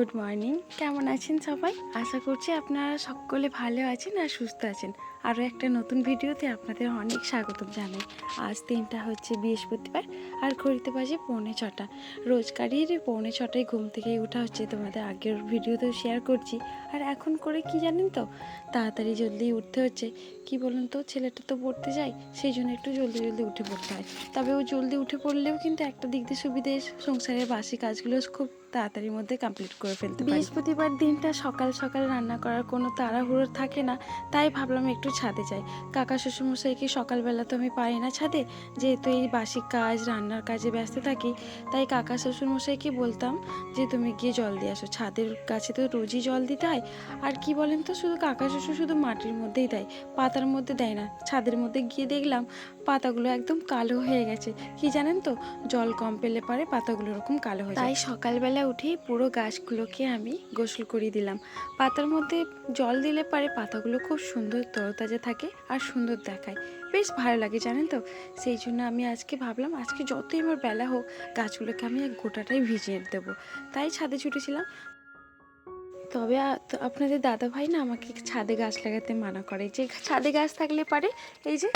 Good morning. কেমন আছেন সবাই? আশা করছি আপনারা সকলে ভালো আছেন আর সুস্থ আছেন। আরও একটা নতুন ভিডিওতে আপনাদের অনেক স্বাগতম জানাই। আজ দিনটা হচ্ছে বৃহস্পতিবার আর ঘড়িতে বাজে পৌনে ছটা। রোজকারই পৌনে ছটায় ঘুম থেকে উঠা হচ্ছে তোমাদের আগের ভিডিওতেও শেয়ার করছি। আর এখন করে কি জানেন তো? তাড়াতাড়ি জলদি উঠতে হচ্ছে। কি বলুন তো, ছেলেটা তো পড়তে যায়, সেই জন্য একটু জলদি জলদি উঠে পড়তে হয়। তবে ও জলদি উঠে পড়লেও কিন্তু একটা দিক দিয়ে সুবিধে, সংসারের বাসি কাজগুলো খুব তাড়াতাড়ির মধ্যে কমপ্লিট করে ফেলতে পারি। বৃহস্পতিবার দিনটা সকাল সকাল রান্না করার কোনো তাড়াহুড়ো থাকে না তাই ভাবলাম একটু ছাদে যাই। কাকা শ্বশুরমশাইকে সকালবেলা তো আমি পাই না ছাদে? যেহেতু এই বাসি কাজ রান্নার কাজে ব্যস্ত থাকি তাই কাকা শ্বশুরমশাইকে বলতাম যে তুমি গিয়ে জল দিয়ে আসো ছাদের কাছে তো রোজই জল দিতে হয়। আর কি বলেন তো শুধু কাকা শ্বশুর শুধু মাটির মধ্যেই দেয় পাতার মধ্যে দেয় না। ছাদের মধ্যে গিয়ে দেখলাম পাতাগুলো একদম কালো হয়ে গেছে। কি জানেন তো জল কম পেলে পারে পাতাগুলো এরকম কালো হয়ে যায়। তাই সকালবেলা উঠেই পুরো গাছগুলোকে আমি গোসল করিয়ে দিলাম। পাতার মধ্যে জল দিলে পারে পাতাগুলো খুব সুন্দর তরতাজা থাকে আর সুন্দর দেখায়। বেশ ভালো লাগে, জানেন তো? সেই জন্য আমি আজকে ভাবলাম, আজকে যতই আমার বেলা হোক, গাছগুলোকে আমি এক গোটাটাই ভিজিয়ে দেবো। তাই ছাদে ছুটেছিলাম। তবে আপনাদের দাদা ভাই না আমাকে ছাদে গাছ লাগাতে মানা করে। যে ছাদে গাছ থাকলে পারে, এই যে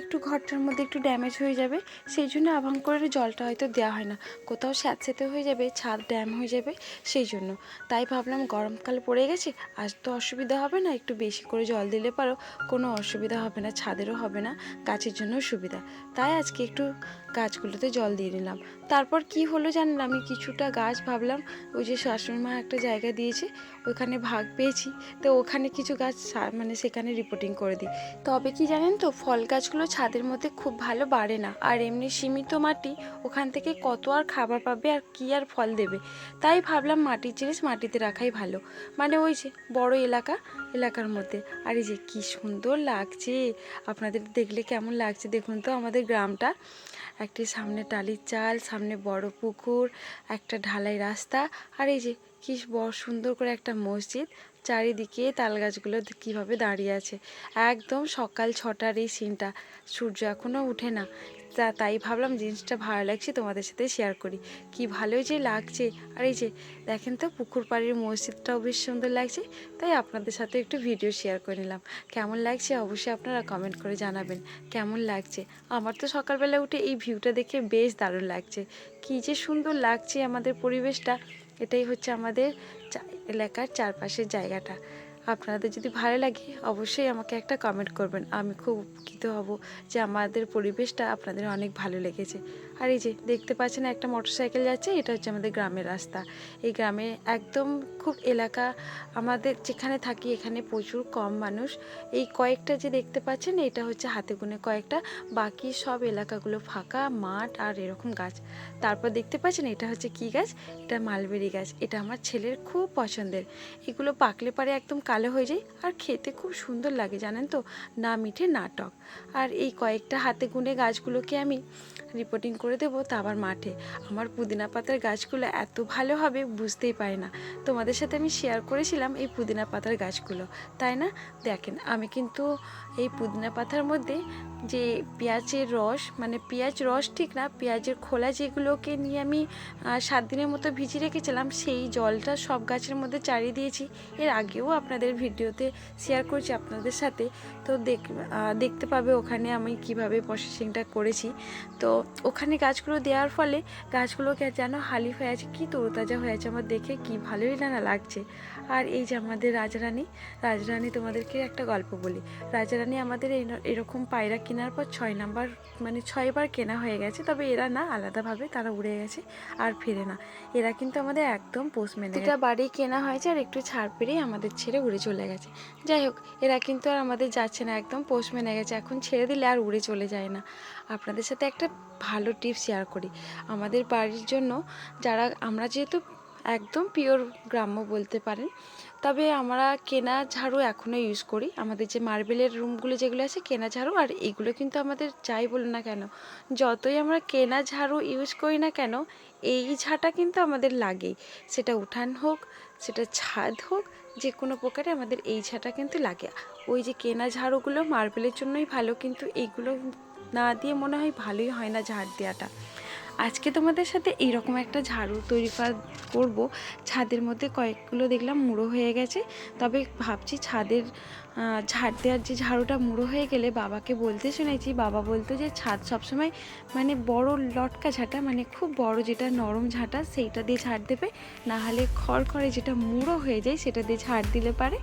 একটু ঘরটার মধ্যে একটু ড্যামেজ হয়ে যাবে, সেই জন্য আভাং করে জলটা হয়তো দেওয়া হয় না। কোথাও স্যাঁতসেতে হয়ে যাবে, ছাদ ড্যাম হয়ে যাবে, সেই জন্য। তাই ভাবলাম গরমকাল পড়ে গেছে, আজ তো অসুবিধা হবে না, একটু বেশি করে জল দিলে পারো, কোনো অসুবিধা হবে না, ছাদেরও হবে না, গাছের জন্য সুবিধা। তাই আজকে একটু গাছগুলোতে জল দিয়ে নিলাম। তারপর কি হলো জানেন, আমি কিছুটা গাছ ভাবলাম, ওই যে শাশুড়ি মা একটা জায়গা দিয়েছে ওখানে ভাগ পেয়েছি, তো ওখানে কিছু গাছ মানে সেখানে রিপোর্টিং করে দিই। তবে কি জানেন তো, ফল গাছগুলো ছাদের মধ্যে খুব ভালো বাড়ে না। আর এমনি সীমিত মাটি, ওখান থেকে কত আর খাবার পাবে আর কি আর ফল দেবে? তাই ভাবলাম মাটির জিনিস মাটিতে রাখাই ভালো। মানে ওই যে বড় এলাকা, এলাকার মধ্যে। আর এই যে কি সুন্দর লাগছে! আপনাদের দেখলে কেমন লাগছে দেখুন তো আমাদের গ্রামটা। একটি সামনে টালির চাল, সামনে বড় পুকুর, একটা ঢালাই রাস্তা। আর এই যে কি বড় সুন্দর করে একটা মসজিদ। চারিদিকে তাল গাছগুলো কীভাবে দাঁড়িয়ে আছে। একদম সকাল ছটার এই সিনটা। সূর্য এখনও উঠে না। তা, তাই ভাবলাম জিনিসটা ভালো লাগছে তোমাদের সাথে শেয়ার করি। কি ভালোই যে লাগছে। আর এই যে, দেখেন তো পুকুর পাড়ির মসজিদটাও বেশ সুন্দর লাগছে। তাই আপনাদের সাথে একটু ভিডিও শেয়ার করে নিলাম। কেমন লাগছে অবশ্যই আপনারা কমেন্ট করে জানাবেন। কেমন লাগছে? আমার তো সকালবেলা উঠে এই ভিউটা দেখে বেশ দারুণ লাগছে। কী যে সুন্দর লাগছে আমাদের পরিবেশটা। এটাই হচ্ছে আমাদের এলাকার চারপাশের জায়গাটা। আপনাদের যদি ভালো লাগে, অবশ্যই আমাকে একটা কমেন্ট করবেন। আমি খুব উপকৃত হব যে আমাদের পরিবেশটা আপনাদের অনেক ভালো লেগেছে। আর এই যে দেখতে পাচ্ছেন একটা মোটরসাইকেল যাচ্ছে, এটা হচ্ছে আমাদের গ্রামের রাস্তা। এই গ্রামে একদম খুব এলাকা, আমাদের যেখানে থাকি এখানে প্রচুর কম মানুষ। এই কয়েকটা যে দেখতে পাচ্ছেন, এটা হচ্ছে হাতে গুনে কয়েকটা। বাকি সব এলাকাগুলো ফাঁকা, মাঠ আর এরকম গাছ। তারপর দেখতে পাচ্ছেন, এটা হচ্ছে কি গাছ? এটা মালবেরি গাছ। এটা আমার ছেলের খুব পছন্দের। এগুলো পাকলে পারে একদম কালো হয়ে যায় আর খেতে খুব সুন্দর লাগে, জানেন তো? না মিঠে নাটক আর এই কয়েকটা হাতে গুনে গাছগুলোকে আমি রিপোর্টিং করে দেবো তা আবার মাঠে। আমার পুদিনা পাতার গাছগুলো এত ভালো হবে বুঝতেই পারি না। তোমাদের সাথে আমি শেয়ার করেছিলাম এই পুদিনা পাতার গাছগুলো, তাই না? দেখেন, আমি কিন্তু এই পুদিনা পাতার মধ্যে যে পেঁয়াজের রস মানে পেঁয়াজ রস ঠিক না, পেঁয়াজের খোলা যেগুলোকে নিয়ে আমি সাত দিনের মতো ভিজিয়ে রেখেছিলাম, সেই জলটা সব গাছের মধ্যে চাড়িয়ে দিয়েছি। এর আগেও আপনাদের ভিডিওতে শেয়ার করেছি আপনাদের সাথে। তো দেখ দেখতে পাবে ওখানে আমি কীভাবে প্রসেসিংটা করেছি। তো ওখানে গাছগুলো দেওয়ার ফলে গাছগুলোকে যেন হালি হয়ে আছে, কি তরতাজা হয়ে আছে আমার দেখে কি ভালোই না লাগছে। আর এই যে আমাদের রাজারানী রাজারানী তোমাদেরকে একটা গল্প বলি। রাজারানী আমাদের এরকম পায়রা কেনার পর ছয় নাম্বার মানে ছয়বার কেনা হয়ে গেছে, তবে এরা না আলাদাভাবে তারা উড়ে গেছে আর ফিরে না। এরা কিন্তু আমাদের একদম পোষ মেনে এটা বাড়ি কেনা হয়েছে আর একটু ছাড় পেরেই আমাদের ছেড়ে উড়ে চলে গেছে। যাই হোক, এরা কিন্তু আর আমাদের যাচ্ছে না, একদম পোষ মেনে গেছে। এখন ছেড়ে দিলে আর উড়ে চলে যায় না। আপনাদের সাথে একটা ভালো টিপস শেয়ার করি। আমাদের বাড়ির জন্য যারা, আমরা যেহেতু একদম পিওর গ্রাম্য বলতে পারেন, তবে আমরা কেনা ঝাড়ু এখনও ইউজ করি। আমাদের যে মার্বেলের রুমগুলো যেগুলো আছে, কেনা ঝাড়ু, আর এগুলো কিন্তু আমাদের যাই বলুন না কেন, যতই আমরা কেনা ঝাড়ু ইউজ করি না কেন এই ঝাঁটা কিন্তু আমাদের লাগেই। সেটা উঠান হোক, সেটা ছাদ হোক যে কোনো প্রকারে আমাদের এই ঝাঁটা কিন্তু লাগে। ওই যে কেনা ঝাড়ুগুলো মার্বেলের জন্যই ভালো, কিন্তু এইগুলো না দিয়ে মনে হয় ভালোই হয় না ঝাড় দেওয়াটা। আজকে তোমাদের সাথে এইরকম একটা ঝাড়ু তৈরি করা করব। ছাদের মধ্যে কয়েকগুলো দেখলাম মুড়ো হয়ে গেছে। তবে ভাবছি ছাদের ঝাড় দেওয়ার যে ঝাড়ুটা মুড়ো হয়ে গেলে বাবাকে বলতে শুনেছি। বাবা বলতো যে ছাদ সবসময় মানে বড় লটকা ঝাঁটা মানে খুব বড় যেটা নরম ঝাঁটা, সেইটা দিয়ে ঝাড় দেবে। না হলে খড়খড়ে যেটা মুড়ো হয়ে যায়, সেটা দিয়ে ঝাড় দিলে পারে।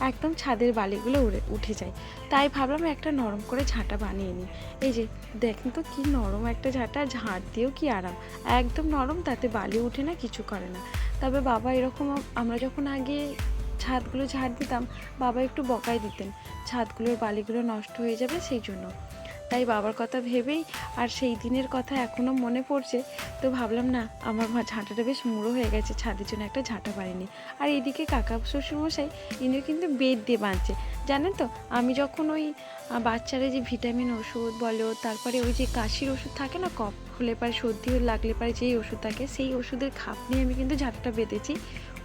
একদম ছাদের বালিগুলো উড়ে, উঠে যায়। তাই ভাবলাম একটা নরম করে ঝাঁটা বানিয়ে নিই। এই যে, দেখেন তো কি নরম একটা ঝাঁটা ঝাঁট দিয়েও কি আরাম। একদম নরম, তাতে বালি উঠে না, কিছু করে না। তবে বাবা এরকম, আমরা যখন আগে ছাদগুলো ঝাঁট দিতাম, বাবা একটু বকাই দিতেন, ছাদগুলোর বালিগুলো নষ্ট হয়ে যাবে সেই জন্য। তাই বাবার কথা ভেবেই আর সেই দিনের কথা এখনও মনে পড়ছে, তো ভাবলাম না, আমার মা ঝাঁটাটা বেশ মুড়ো হয়ে গেছে, ছাদের জন্য একটা ঝাঁটা বাড়িনি। আর এদিকে কাকা শ্বশুরমশাই, ইনিও কিন্তু বেড দিয়ে বাঁধছে। জানেন তো, আমি যখন ওই বাচ্চারা যে ভিটামিন ওষুধ বলো, তারপরে ওই যে কাশির ওষুধ থাকে না, কফ হলে পারে, সর্দি লাগলে পারে যেই ওষুধ থাকে, সেই ওষুধের খাপ নিয়ে আমি কিন্তু ঝাঁটাটা বেঁধেছি।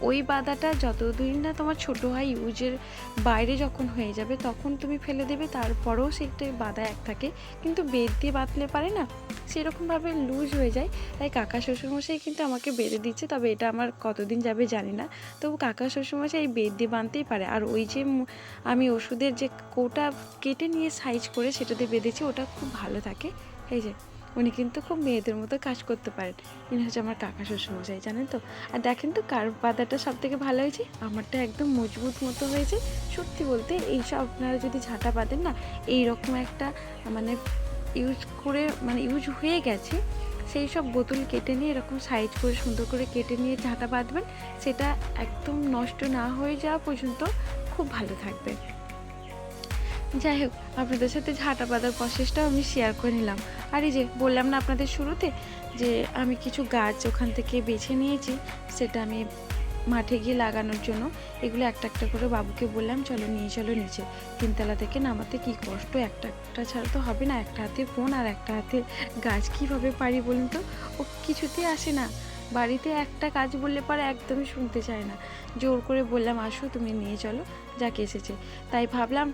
ওই বাদাটা যতদিন না তোমার ছোটো হয়, ইউজের বাইরে যখন হয়ে যাবে, তখন তুমি ফেলে দেবে, তারপরেও সেটা বাদা এক থাকে। কিন্তু বেদ দিয়ে বাঁধলে পারে না? সেরকমভাবে লুজ হয়ে যায়। তাই কাকা শ্বশুরমশাই কিন্তু আমাকে বেঁধে দিচ্ছে, তবে এটা আমার কতদিন যাবে জানি না। তবু কাকা শ্বশুরমশাই এই বেদ দিয়ে বাঁধতেই পারে। আর ওই যে আমি ওষুধের যে কোটা কেটে নিয়ে সাইজ করে সেটাতে বেঁধেছি, ওটা খুব ভালো থাকে। এই যে। উনি কিন্তু খুব মেয়েদের মতো কাজ করতে পারেন। ইনি হচ্ছে আমার কাকা শ্বশুরমশাই, জানেন তো? আর দেখেন তো কার পাতাটা সব থেকে ভালো হয়েছে? আমারটা একদম মজবুত মতো হয়েছে। সত্যি বলতে এইসব আপনারা যদি ঝাঁটা পাতেন না, এইরকম একটা মানে ইউজ করে মানে ইউজ হয়ে গেছে, সেই সব বোতল কেটে নিয়ে এরকম সাইজ করে সুন্দর করে কেটে নিয়ে ঝাঁটা বাঁধবেন, সেটা একদম নষ্ট না হয়ে যাওয়া পর্যন্ত খুব ভালো থাকবে। যাই হোক, আপনাদের সাথে ঝাঁটা বাঁধার প্রসেসটাও আমি শেয়ার করে নিলাম। আর এই যে বললাম না আপনাদের শুরুতে, যে আমি কিছু গাছ ওখান থেকে বেছে নিয়েছি, সেটা আমি মাঠে গিয়ে লাগানোর জন্য। এগুলো একটা একটা করে বাবুকে বললাম, চলো নিয়ে, চলো নিচে। তিনতলা থেকে নামাতে কি কষ্ট? একটা একটা ছাড়া তো হবে না, একটা হাতে ফোন আর একটা হাতে গাছ, কীভাবে পারি বলুন তো? ও কিছুতেই আসে না। বাড়িতে একটা কাজ বললে পরে একদমই শুনতে চায় না। জোর করে বললাম, আসো, তুমি নিয়ে চলো। যাকে এসেছে। তাই ভাবলাম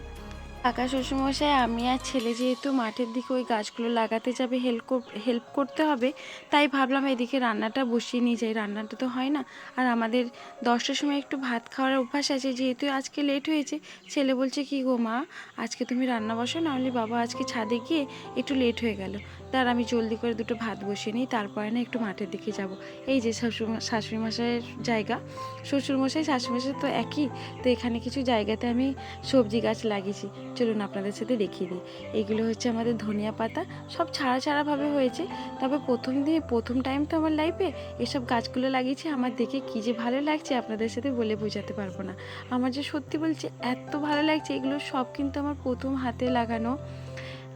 কাকা শ্বশুরমশাই, আমি আর ছেলে যেহেতু মাঠের দিকে ওই গাছগুলো লাগাতে যাবে হেল্প হেল্প করতে হবে, তাই ভাবলাম এদিকে রান্নাটা বসিয়ে নিয়ে যাই। রান্নাটা তো হয় না। আর আমাদের দশটার সময় একটু ভাত খাওয়ার অভ্যাস আছে, যেহেতু আজকে লেট হয়েছে, ছেলে বলছে, কি গো মা, আজকে তুমি রান্না বসো নাহলে বাবা আজকে ছাদে গিয়ে একটু লেট হয়ে গেল। তার আমি জলদি করে দুটো ভাত বসিয়ে নিই, তারপরে না একটু মাঠের দিকে যাব। এই যে শ্বশুর শাশুড়ি মশাইয়ের জায়গা, শ্বশুরমশাই, শাশুড়িমশাই তো একই, তো এখানে কিছু জায়গাতে আমি সবজি গাছ লাগিয়েছি। চলুন আপনাদের সাথে দেখিয়ে দিই। এগুলো হচ্ছে আমাদের ধনিয়া পাতা, সব ছাড়া ছাড়াভাবে হয়েছে। তবে প্রথম দিয়ে প্রথম টাইম তো আমার লাইফে এসব গাছগুলো লাগিয়েছি, আমার দেখে কী যে ভালো লাগছে আপনাদের সাথে বলে বোঝাতে পারব না। আমার যে সত্যি বলছি, এত ভালো লাগছে, এগুলো সব কিন্তু আমার প্রথম হাতে লাগানো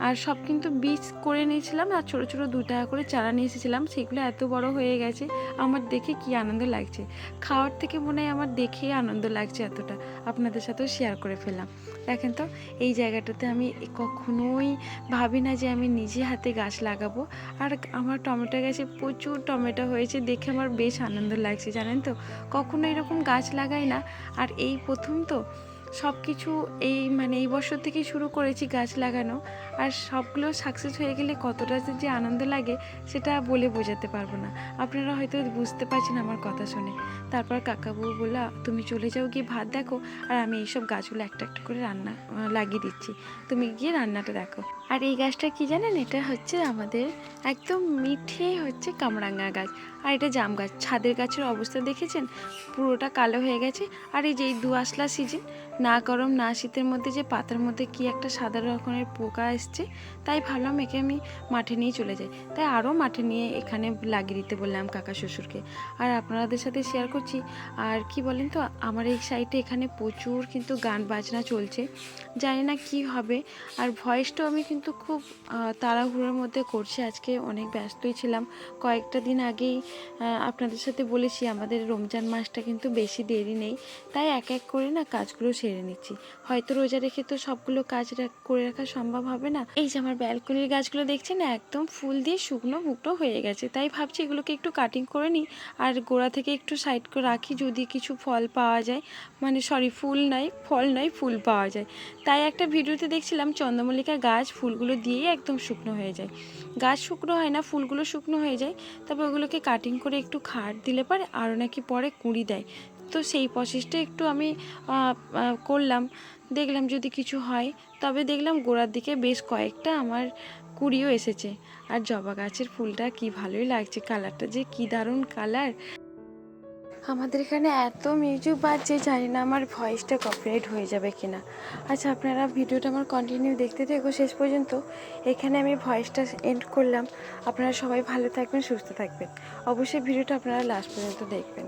আর সব কিন্তু বীজ করে নিয়েছিলাম আর ছোটো ছোটো দু টাকা করে চারা নিয়ে এসেছিলাম, সেগুলো এত বড় হয়ে গেছে, আমার দেখে কি আনন্দ লাগছে? খাওয়ার থেকে মনে হয় আমার দেখেই আনন্দ লাগছে এতটা, আপনাদের সাথেও শেয়ার করে ফেলাম দেখেন তো, এই জায়গাটাতে আমি কখনোই ভাবি না যে আমি নিজে হাতে গাছ লাগাবো, আর আমার টমেটো গাছে প্রচুর টমেটো হয়েছে, দেখে আমার বেশ আনন্দ লাগছে, জানেন তো? কখনো এরকম গাছ লাগাই না, আর এই প্রথম তো সব কিছু এই মানে এই বছর থেকে শুরু করেছি গাছ লাগানো। আর সবগুলো সাকসেস হয়ে গেলে কতটা যে- আনন্দ লাগে, সেটা বলে বোঝাতে পারব না। আপনারা হয়তো বুঝতে পারছেন আমার কথা শুনে। তারপর কাকাবু বললা, তুমি চলে যাও গিয়ে ভাত দেখো, আর আমি এইসব গাছগুলো একটা একটা করে রান্না লাগিয়ে দিচ্ছি। তুমি গিয়ে রান্নাটা দেখো। আর এই গাছটা কি জানেন? এটা হচ্ছে আমাদের একদম মিঠে হচ্ছে কামরাঙ্গা গাছ। আর এটা জাম গাছ। ছাদের গাছের অবস্থা দেখেছেন? পুরোটা কালো হয়ে গেছে। আর এই যে এই দুয়াশলা সিজন না গরম, না শীতের মধ্যে যে পাতার মধ্যে কি একটা সাদা রকমের পোকা এসছে, তাই ভাবলাম একে আমি মাঠে নিয়ে চলে যাই। তাই আরও মাঠে নিয়ে এখানে লাগিয়ে দিতে বললাম কাকা শ্বশুরকে। আর আপনাদের সাথে শেয়ার করছি, আর কি বলেন তো, আমার এই সাইডে এখানে প্রচুর কিন্তু গান বাজনা চলছে। জানি না কি হবে, আর ভয়েসটাও আমি কিন্তু খুব তাড়াহুড়োর মধ্যে করছি। আজকে অনেক ব্যস্তই ছিলাম। কয়েকটা দিন আগেই আপনাদের সাথে বলেছি, আমাদের রমজান মাসটা কিন্তু বেশি দেরি নেই। তাই এক এক করে না কাজগুলো সেরে নিচ্ছি। হয়তো রোজা রেখে তো সবগুলো কাজ করে রাখা সম্ভব হবে না। এই যে আমার ব্যালকনির গাছগুলো দেখছেন, একদম ফুল দিয়ে শুকনো মুকনো হয়ে গেছে। তাই ভাবছি এগুলোকে একটু কাটিং করে নিই। আর গোড়া থেকে একটু সাইড করে রাখি যদি কিছু ফল পাওয়া যায়। মানে সরি ফুল নয়, ফল নয়, ফুল পাওয়া যায়। তাই একটা ভিডিওতে দেখছিলাম চন্দ্রমল্লিকা গাছ ফুলগুলো দিয়েই একদম শুকনো হয়ে যায়। গাছ শুকনো হয় না, ফুলগুলো শুকনো হয়ে যায়। তবে ওগুলোকে কাটিং করে একটু খাট দিলে পরে, আরও নাকি পরে কুঁড়ি দেয়। তো সেই প্রসেসটা একটু আমি করলাম। দেখলাম যদি কিছু হয়, তবে দেখলাম গোড়ার দিকে বেশ কয়েকটা আমার কুড়িও এসেছে। আর জবা গাছের ফুলটা কি ভালোই লাগছে, কালারটা যে কি দারুণ কালার! আমাদের এখানে এত মিউজিক বাজছে, জানি না আমার ভয়েসটা কপিরাইট হয়ে যাবে কিনা। আচ্ছা আপনারা ভিডিওটা আমার কন্টিনিউ দেখতে থাকো শেষ পর্যন্ত। এখানে আমি ভয়েসটা এন্ড করলাম। আপনারা সবাই ভালো থাকবেন, সুস্থ থাকবেন। অবশ্যই ভিডিওটা আপনারা লাস্ট পর্যন্ত দেখবেন।